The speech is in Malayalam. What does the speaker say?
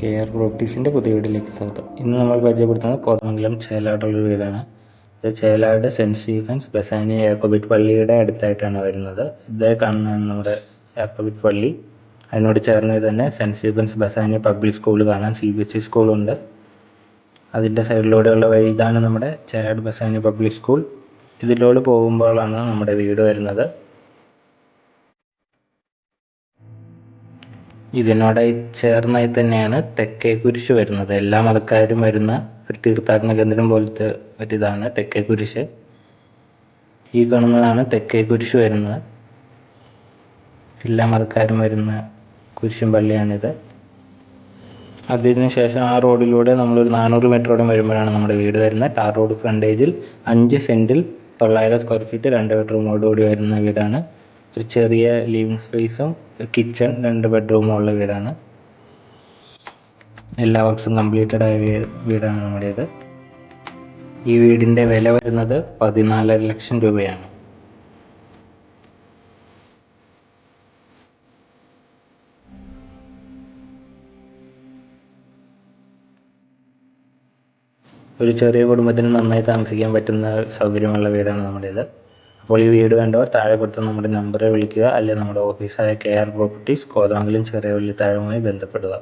കെ ആർ പ്രോപ്പർട്ടീസിന്റെ പുതിയ വീടിലേക്ക് സ്വാഗതം. ഇന്ന് നമ്മൾ പരിചയപ്പെടുത്തുന്നത് കോതമംഗലം ചേലാടുള്ള വീടാണ്. ഇത് ചേലാട് സെന്റ് സ്റ്റീഫൻസ് ബസാനി യാക്കോബിറ്റ് പള്ളിയുടെ അടുത്തായിട്ടാണ് വരുന്നത്. ഇതേ കാണുന്നതാണ് നമ്മുടെ യാക്കോബിറ്റ് പള്ളി. അതിനോട് ചേർന്ന് തന്നെ സെന്റ് സ്റ്റീഫൻസ് ബസാനി പബ്ലിക് സ്കൂൾ കാണാം. സി ബി എസ് ഇ സ്കൂളുണ്ട്. അതിന്റെ സൈഡിലൂടെയുള്ള വഴി ഇതാണ് നമ്മുടെ ചേലാട് ബസാനി പബ്ലിക് സ്കൂൾ. ഇതിലൂടെ പോകുമ്പോഴാണ് നമ്മുടെ വീട് വരുന്നത്. ഇതിനോടായി ചേർന്നായി തന്നെയാണ് തെക്കേ കുരിശ് വരുന്നത്. എല്ലാ മതക്കാരും വരുന്ന ഒരു തീർത്ഥാടന കേന്ദ്രം പോലത്തെ ഒരിതാണ് തെക്കേ കുരിശ്. ഈ കാണുന്നതാണ് തെക്കേ കുരിശ് വരുന്നത്. എല്ലാ മതക്കാരും വരുന്ന കുരിശും പള്ളിയാണിത്. അതിനുശേഷം ആ റോഡിലൂടെ നമ്മളൊരു നാനൂറ് മീറ്ററോടെ വരുമ്പോഴാണ് നമ്മുടെ വീട് വരുന്നത്. ടാർ റോഡ് ഫ്രണ്ടേജിൽ അഞ്ച് സെന്റിൽ തൊള്ളായിരം സ്ക്വയർ ഫീറ്റ് രണ്ട് ബെഡ്റൂമോടുകൂടി വരുന്ന വീടാണ് ഒരു ചെറിയ ലിവിങ് സ്പേസും കിച്ചൺ രണ്ട് ബെഡ്റൂമും ഉള്ള വീടാണ്. എല്ലാ വർക്ക്സും കംപ്ലീറ്റഡ് ആയ വീടാണ് നമ്മുടേത്. ഈ വീടിന്റെ വില വരുന്നത് പതിനാലര ലക്ഷം രൂപയാണ്. ഒരു ചെറിയ കുടുംബത്തിന് നന്നായി താമസിക്കാൻ പറ്റുന്ന സൗകര്യമുള്ള വീടാണ് നമ്മുടേത്. അപ്പോൾ ഈ വീട് കണ്ടവർ താഴെ കൊടുത്ത നമ്മുടെ നമ്പറിൽ വിളിക്കുക അല്ലെങ്കിൽ നമ്മുടെ ഓഫീസായ കെ ആർ പ്രോപ്പർട്ടീസ് കോതമംഗലം ചെറിയ വള്ളി താഴെയുമായി ബന്ധപ്പെടുക.